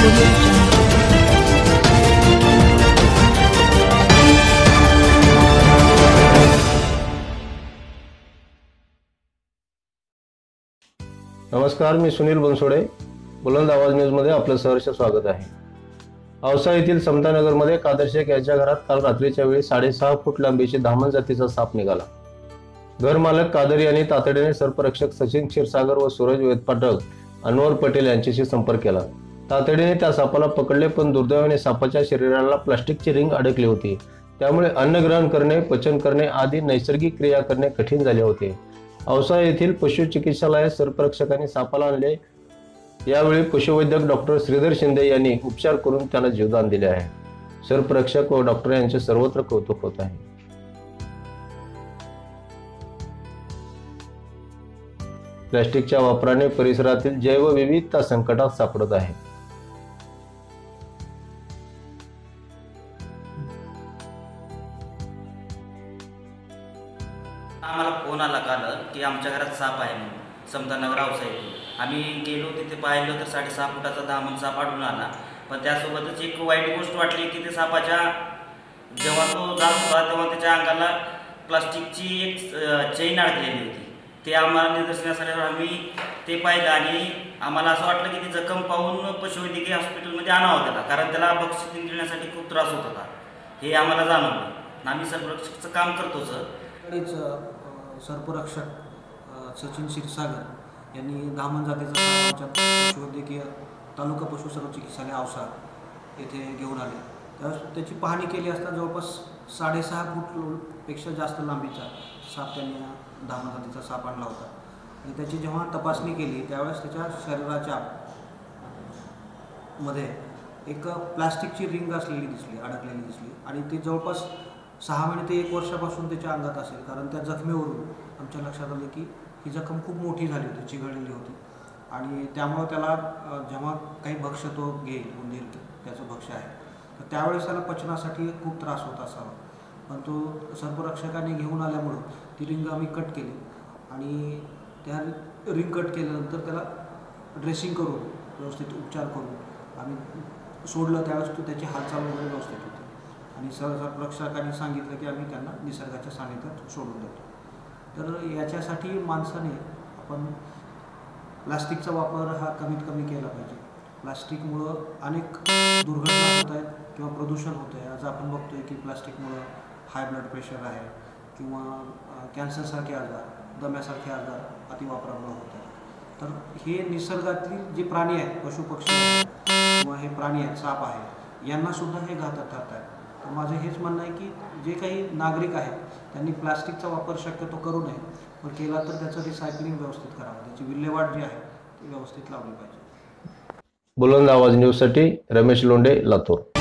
नमस्कार मी सुनील बनसोडे. बुलंद आवाज न्यूजमध्ये आपलं सहर्ष स्वागत आहे. औसा येथील समतानगरमध्ये कादर शेख यांच्या घरात काल रात्रीच्या वेळी साडेसहा फूट लांबीची धामन जातीचा साप निघाला. घरमालक कादर यांनी तातडीने सर्परक्षक सचिन क्षीरसागर व सूरज वेदपाठक अनवर पटेल यांच्याशी संपर्क केला. तातडीने त्या सापाला पकडले पण दुर्दैवाने सापाच्या शरीराला प्लास्टिकची रिंग अडकली होती. त्यामुळे अन्न ग्रहण करणे पचन करणे आदी नैसर्गिक क्रिया करणे कठीण झाले होते. औसा येथील पशुचिकित्सालयात सर्परक्षकांनी सापाला आणले. यावेळी पशुवैद्यक डॉक्टर श्रीधर शिंदे यांनी उपचार करून त्यांना जीवदान दिले आहे. सर्परक्षक व डॉक्टर यांचे सर्वत्र कौतुक होत आहे. प्लॅस्टिकच्या वापराने परिसरातील जैवविविधता संकटात सापडत आहे. आम्हाला फोन आला काल की आमच्या घरात साप आहे म्हणून. समतानगर औसाईतून आम्ही गेलो तिथे पाहिलं तर साडेसहा फुटाचा दामन साप आढळून आला. पण त्यासोबतच एक वाईट गोष्ट वाटली की ते सापाच्या जेव्हा तो जात होता तेव्हा त्याच्या अंगाला प्लास्टिकची एक चेन अडकलेली होती. ते आम्हाला निदर्शनास आल्यावर आम्ही ते पाहिलं आणि आम्हाला असं वाटलं की ती जखम पाहून पशुवैद्यकीय हॉस्पिटलमध्ये आणावं त्याला कारण त्याला बक्षीस देण्यासाठी खूप त्रास होत होता. हे आम्हाला जाणवलं. आम्ही संरक्षकचं काम करतोच. कडेच सर्परक्षक सचिन क्षीरसागर यांनी धामण जातीचा पशुवैद्यकीय तालुका पशु सर्व औसा येथे घेऊन आले. त्यावेळेस त्याची पाहणी केली असता जवळपास साडेसहा फूटपेक्षा जास्त लांबीचा साप त्यांनी धामण जातीचा साप आणला होता. आणि त्याची जेव्हा तपासणी केली त्यावेळेस त्याच्या शरीराच्या मध्ये एक प्लास्टिकची रिंग असलेली दिसली अडकलेली दिसली. आणि ती जवळपास सहा महिने ते एक वर्षापासून त्याच्या अंगात असेल कारण त्या जखमेवरून आमच्या लक्षात आलं की ही जखम खूप मोठी झाली होती चिघळलेली होती. आणि त्यामुळं त्याला जेव्हा काही भक्ष्य तो घेईल उंदीर त्याचं भक्ष्य आहे तर त्यावेळेस त्याला पचनासाठी खूप त्रास होत असावा. पण तो सर्परक्षकाने घेऊन आल्यामुळं ती रिंग आम्ही कट केली आणि त्या रिंग कट केल्यानंतर त्याला ड्रेसिंग करून व्यवस्थित उपचार करून आम्ही सोडलं त्यावेळेस तो त्याची हालचाल वगैरे व्यवस्थित होती. आणि संरक्षकांनी सांगितलं की आम्ही त्यांना निसर्गाच्या सानिध्यात सोडून देतो. तर याच्यासाठी माणसाने आपण प्लास्टिकचा वापर हा कमीत कमी केला पाहिजे. प्लास्टिकमुळं अनेक दुर्घटना होत आहेत किंवा प्रदूषण होतं आहे. आज आपण बघतोय की प्लास्टिकमुळं हाय ब्लड प्रेशर आहे किंवा कॅन्सरसारखे आजार दम्यासारखे आजार अतिवापरामुळे होत आहेत. तर हे निसर्गातील जे प्राणी आहेत पशुपक्षी आहेत किंवा हे प्राणी आहेत साप आहे यांना सुद्धा हे घातक ठरत आहे तर माझं हेच म्हणणं आहे की जे काही नागरिक आहेत त्यांनी प्लास्टिकचा वापर शक्यतो करू नये. पण केला तर त्याचं रिसायकलिंग व्यवस्थित करावं. त्याची विल्हेवाट जी आहे ती व्यवस्थित लावली पाहिजे. बुलंद आवाज न्यूजसाठी रमेश लोंडे लातूर.